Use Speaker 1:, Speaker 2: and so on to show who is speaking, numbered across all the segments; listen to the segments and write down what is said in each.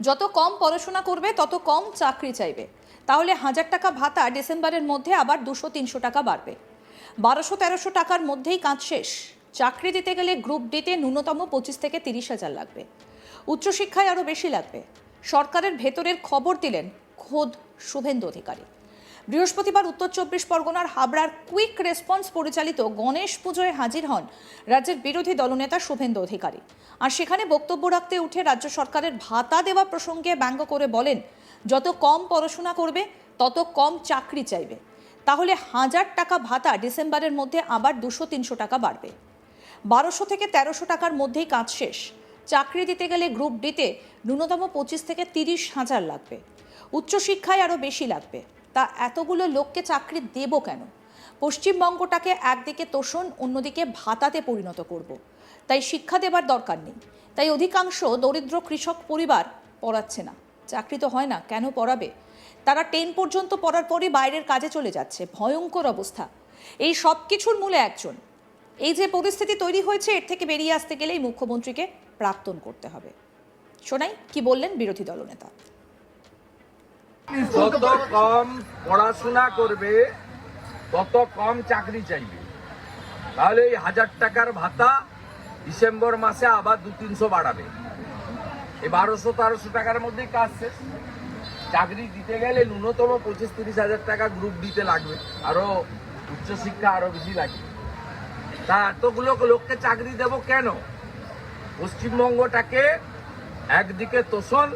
Speaker 1: যত কম পড়াশোনা করবে, তত কম চাকরি চাইবে। তাহলে হাজার টাকা ভাতা ডিসেম্বরের মধ্যে আবার দুশো, তিনশো টাকা বাড়বে। বারোশো, তেরোশো টাকার মধ্যেই কাজ শেষ। চাকরি দিতে গেলে গ্রুপ ডিতে ন্যূনতম পঁচিশ থেকে তিরিশ হাজার লাগবে। উচ্চশিক্ষায় আরও বেশি লাগবে। সরকারের ভেতরের খবর দিলেন খোদ শুভেন্দু অধিকারী। বৃহস্পতিবার উত্তর চব্বিশ পরগনার হাবড়ার কুইক রেসপন্স পরিচালিত গণেশ পুজোয় হাজির হন রাজ্যের বিরোধী দলনেতা শুভেন্দু অধিকারী। আর সেখানে বক্তব্য রাখতে উঠে রাজ্য সরকারের ভাতা দেওয়া প্রসঙ্গে ব্যঙ্গ করে বলেন, যত কম পড়াশোনা করবে, তত কম চাকরি চাইবে। তাহলে হাজার টাকা ভাতা ডিসেম্বরের মধ্যে আবার দুশো, তিনশো টাকা বাড়বে। বারোশো থেকে তেরোশো টাকার মধ্যেই কাজ শেষ। চাকরি দিতে গেলে গ্রুপ ডিতে ন্যূনতম পঁচিশ থেকে তিরিশ হাজার লাগবে। উচ্চশিক্ষায় আরও বেশি লাগবে। তা এতগুলো লোককে চাকরি দেব কেন? পশ্চিমবঙ্গটাকে একদিকে তোষণ, অন্যদিকে ভাতাতে পরিণত করব। তাই শিক্ষা দেবার দরকার নেই। তাই অধিকাংশ দরিদ্র কৃষক পরিবার পড়াচ্ছে না। চাকরি তো হয় না, কেন পড়াবে? তারা টেন পর্যন্ত পড়ার পরই বাইরের কাজে চলে যাচ্ছে। ভয়ঙ্কর অবস্থা। এই সব কিছুর মূলে একজন। এই যে পরিস্থিতি তৈরি হয়েছে, এর থেকে বেরিয়ে আসতে গেলেই মুখ্যমন্ত্রীকে প্রাক্তন করতে হবে। শোনাই কি বললেন বিরোধী দলনেতা?
Speaker 2: যত কম পড়াশোনা করবে তত কম চাকরি চাইবে। তাহলে এই হাজার টাকার ভাতা ডিসেম্বর মাসে আবার দু তিনশো বাড়াবে। এই বারোশো তেরোশো টাকার মধ্যেই কাজ শেষ। চাকরি দিতে গেলে ন্যূনতম পঁচিশ তিরিশ হাজার টাকা গ্রুপ দিতে লাগবে। আরও উচ্চশিক্ষা আরও বেশি লাগবে। তা এতগুলো লোককে চাকরি দেব কেন? পশ্চিমবঙ্গটাকে একদিকে তোষণ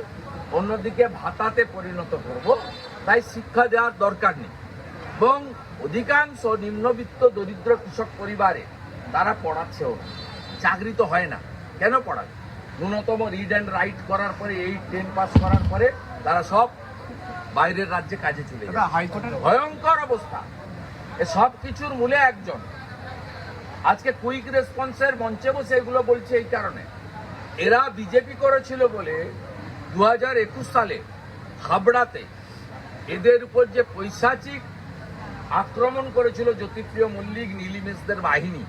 Speaker 2: অন্যদিকে ভাতাতে পরিণত করব তাই শিক্ষা দেওয়ার দরকার নেই। এবং অধিকাংশ নিম্নবিত্ত দরিদ্র কৃষক পরিবারে তারা পড়াচ্ছেও না চাকরি তো হয় না। কেন পড়াবে? ন্যূনতম রিড অ্যান্ড রাইট করার পরে এই টেন পাস করার পরে তারা সব বাইরের রাজ্যে কাজে চলে যায়। ভয়ঙ্কর অবস্থা। এ সব কিছুর মূলে একজন। আজকে কুইক রেসপন্সের মঞ্চে বসে এগুলো বলছে এই কারণে। এরা বিজেপি করেছিল বলে দু হাজার একুশ সালে হাবড়াতে এদের উপর যে পৈশাচিক আক্রমণ করেছিল জ্যোতিপ্রিয় মল্লিক নীলিমেশদের বাহিনী,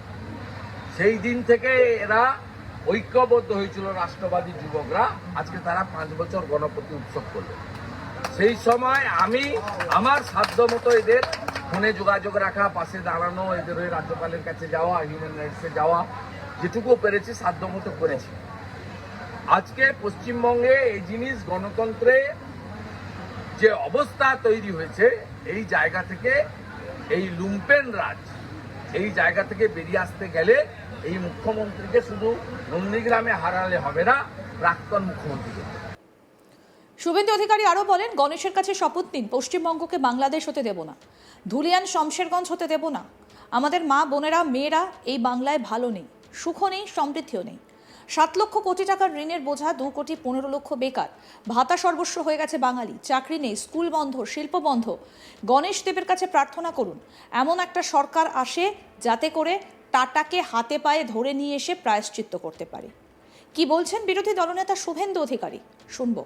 Speaker 2: সেই দিন থেকে এরা ঐক্যবদ্ধ হয়েছিল রাষ্ট্রবাদী যুবকরা। আজকে তারা পাঁচ বছর গণপতি উৎসব করল। সেই সময় আমি আমার সাধ্য মতো এদের ফোনে যোগাযোগ রাখা, পাশে দাঁড়ানো, এদের ওই রাজ্যপালের কাছে যাওয়া হিউম্যান রাইটসে যাওয়া, যেটুকু পেরেছি, সাধ্য মতো করেছি। আজকে পশ্চিমবঙ্গে এই জিনিস গণতন্ত্রে যে অবস্থা তৈরি হয়েছে, এই জায়গা থেকে এই লুম্পেন রাজ, এই জায়গা থেকে বেরিয়ে আসতে গেলে এই মুখ্যমন্ত্রীকে শুধু নন্দীগ্রামে হারালে হবে না, প্রাক্তন মুখ্যমন্ত্রীকে।
Speaker 1: শুভেন্দু অধিকারী আরও বলেন, গণেশের কাছে শপথ নিন, পশ্চিমবঙ্গকে বাংলাদেশ হতে দেব না। ধুলিয়ান শমশেরগঞ্জ হতে দেব না। আমাদের মা, বোনেরা, মেয়েরা এই বাংলায় ভালো নেই সুখ নেই, সমৃদ্ধিও নেই। সাত লক্ষ কোটি টাকার ঋণের বোঝা দু কোটি পনেরো লক্ষ বেকার। ভাতা সর্বস্ব হয়ে গেছে বাঙালি। চাকরি নেই, স্কুল বন্ধ, শিল্প বন্ধ। গণেশ দেবের কাছে প্রার্থনা করুন। এমন একটা সরকার আসে যাতে করে টাটাকে হাতে পায়ে ধরে নিয়ে এসে প্রায়শ্চিত্ত করতে পারে। কি বলছেন বিরোধী দলনেতা শুভেন্দু অধিকারী? শুনব।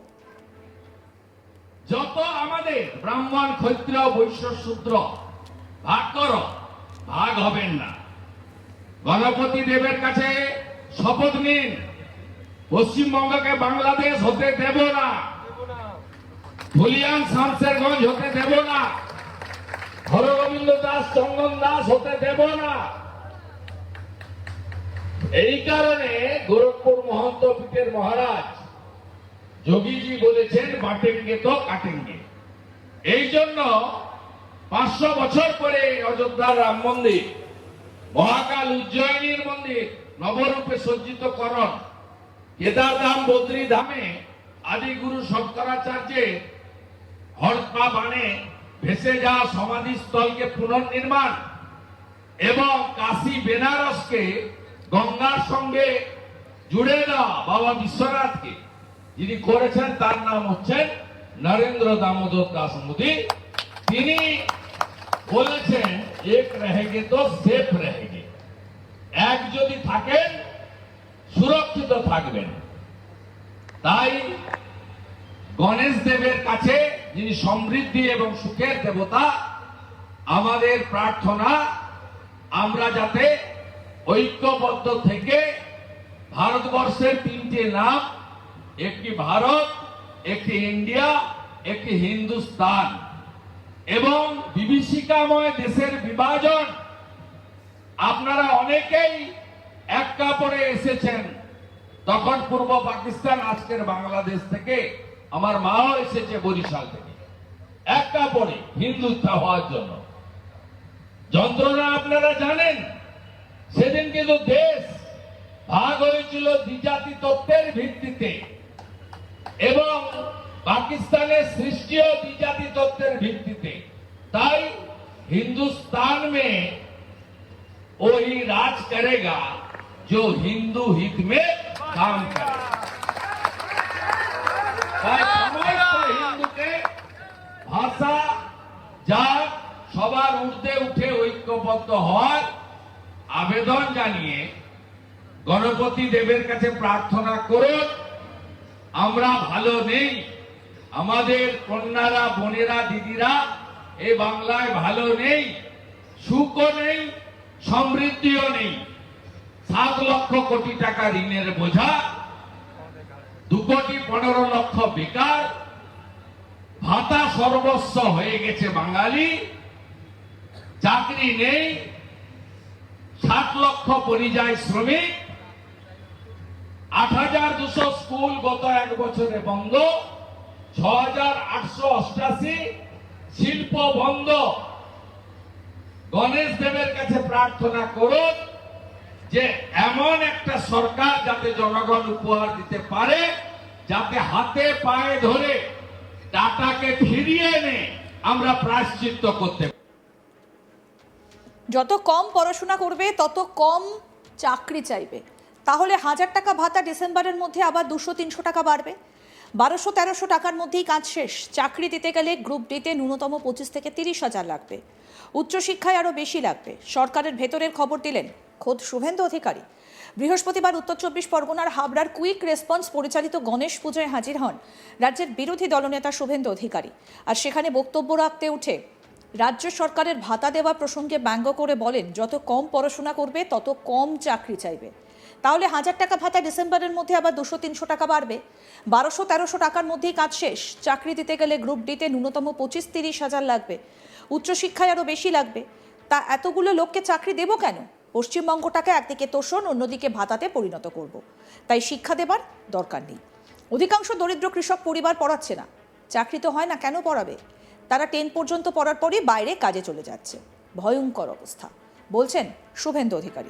Speaker 3: যত আমাদের ব্রাহ্মণ, ক্ষত্রিয়, বৈশ্য, শূদ্র, ভাগ করো, ভাগ হবেন না। গণপতি দেবের কাছে শপথ নিন। পশ্চিমবঙ্গকে বাংলাদেশ হতে দেব না। ফুলিয়ান শামসেরগঞ্জ হতে দেব না। হরগোবিন্দ দাস, চন্দন দাস হতে দেব না। এই কারণে গোরখপুর মহন্ত পীঠের মহারাজ যোগীজি বলেছেন, বাটেঙ্গে তো কাটেঙ্গে। এই জন্য পাঁচশো বছর পরে অযোধ্যার রাম মন্দির, মহাকাল উজ্জয়িনীর মন্দির নবরূপে সজ্জিত করণ কেদার ধাম, বদ্রী ধামে আদিগুরু শঙ্করাচার্যের হরপা বানে ভেসে যাওয়া সমাধিস্থলকে পুনর্নির্মাণ এবং কাশী, বেনারসকে গঙ্গার সঙ্গে জুড়ে দেওয়া বাবা বিশ্বনাথকে, যিনি করেছেন তার নাম হচ্ছেন নরেন্দ্র দামোদর দাস মোদী। তিনি বলেছেন, এক রেহেগে তো সেফ রেহেগে। এক যদি থাকেন, সুরক্ষিত থাকবেন। তাই গণেশ দেবের কাছে যিনি সমৃদ্ধি এবং সুখের দেবতা, আমাদের প্রার্থনা, আমরা যাতে ঐক্যবদ্ধ থেকে ভারতবর্ষের তিনটি নাম, একটি ভারত,
Speaker 2: একটি ইন্ডিয়া, একটি হিন্দুস্তান এবং বিভীষিকাময় দেশের বিভাজন আপনারা অনেকেই এক কাপড়ে এসেছেন। তখন পূর্ব পাকিস্তান, আজকের বাংলাদেশ থেকে আমার মাও এসেছে বরিশাল থেকে। এক কাপড়ে হিন্দুত্বা হওয়ার জন্য। যন্ত্রণা আপনারা জানেন? সেদিন কিন্তু দেশ ভাগ হয়েছিল দ্বিজাতি তত্ত্বের ভিত্তিতে এবং পাকিস্তানের সৃষ্টিও দ্বিজাতি তত্ত্বের ভিত্তিতে। তাই হিন্দুস্তান মেয়ে वही राज करेगा जो हिंदू हित में काम करेगा তাই সমস্ত হিন্দুকে ভাষা জাত সবার ঊর্ধ্বে উঠে ঐক্যবদ্ধ হওয়ার আবেদন জানিয়ে গণপতি দেবের কাছে প্রার্থনা করুন আমরা ভালো নেই আমাদের কন্যারা বোনেরা দিদিরা এই বাংলায় ভালো নেই সুখও নেই সমৃদ্ধিও নেই। সাত লক্ষ কোটি টাকা ঋণের বোঝা, দু কোটি পনেরো লক্ষ বেকার, ভাতা সর্বস্ব হয়ে গেছে বাঙালি, চাকরি নেই, ষাট লক্ষ পরিযায়ী শ্রমিক, আট হাজার দুশো স্কুল গত এক বছরে বন্ধ, ছ হাজার আটশো অষ্টাশি শিল্প বন্ধ। গণেশ দেবের কাছে প্রার্থনা করুন যে এমন একটা সরকার যাতে জনগণ উপহার দিতে পারে, যাতে হাতে পায়ে ধরে টাটাকে ফিরিয়ে এনে আমরা প্রায়শ্চিত্ত করতে
Speaker 1: যত কম পড়াশোনা করবে, তত কম চাকরি চাইবে। তাহলে হাজার টাকা ভাতা ডিসেম্বরের মধ্যে আবার দুশো, তিনশো টাকা বাড়বে। বারোশো তেরোশো টাকার মধ্যেই কাজ শেষ। চাকরি দিতে গেলে গ্রুপ ডিতে ন্যূনতম পঁচিশ থেকে তিরিশ হাজার লাগবে। উচ্চশিক্ষায় আরও বেশি লাগবে। সরকারের ভেতরের খবর দিলেন খোদ শুভেন্দু অধিকারী। বৃহস্পতিবার উত্তর চব্বিশ পরগনার হাবড়ার কুইক রেসপন্স পরিচালিত গণেশ পুজোয় হাজির হন রাজ্যের বিরোধী দলনেতা শুভেন্দু অধিকারী। আর সেখানে বক্তব্য রাখতে উঠে, রাজ্য সরকারের ভাতা দেওয়া প্রসঙ্গে ব্যঙ্গ করে বলেন, যত কম পড়াশোনা করবে, তত কম চাকরি চাইবে। তাহলে হাজার টাকা ভাতা ডিসেম্বরের মধ্যে আবার দুশো, তিনশো টাকা বাড়বে। বারোশো, তেরোশো টাকার মধ্যেই কাজ শেষ। চাকরি দিতে গেলে গ্রুপ ডিতে ন্যূনতম পঁচিশ, তিরিশ হাজার লাগবে। উচ্চশিক্ষায় আরও বেশি লাগবে। তা এতগুলো লোককে চাকরি দেবো কেন? পশ্চিমবঙ্গটাকে একদিকে তোষণ, অন্যদিকে ভাতাতে পরিণত করব। তাই শিক্ষা দেবার দরকার নেই। অধিকাংশ দরিদ্র কৃষক পরিবার পড়াচ্ছে না। চাকরি তো হয় না, কেন পড়াবে? তারা টেন পর্যন্ত পড়ার পরই বাইরে কাজে চলে যাচ্ছে। ভয়ঙ্কর অবস্থা। বলছেন শুভেন্দু অধিকারী।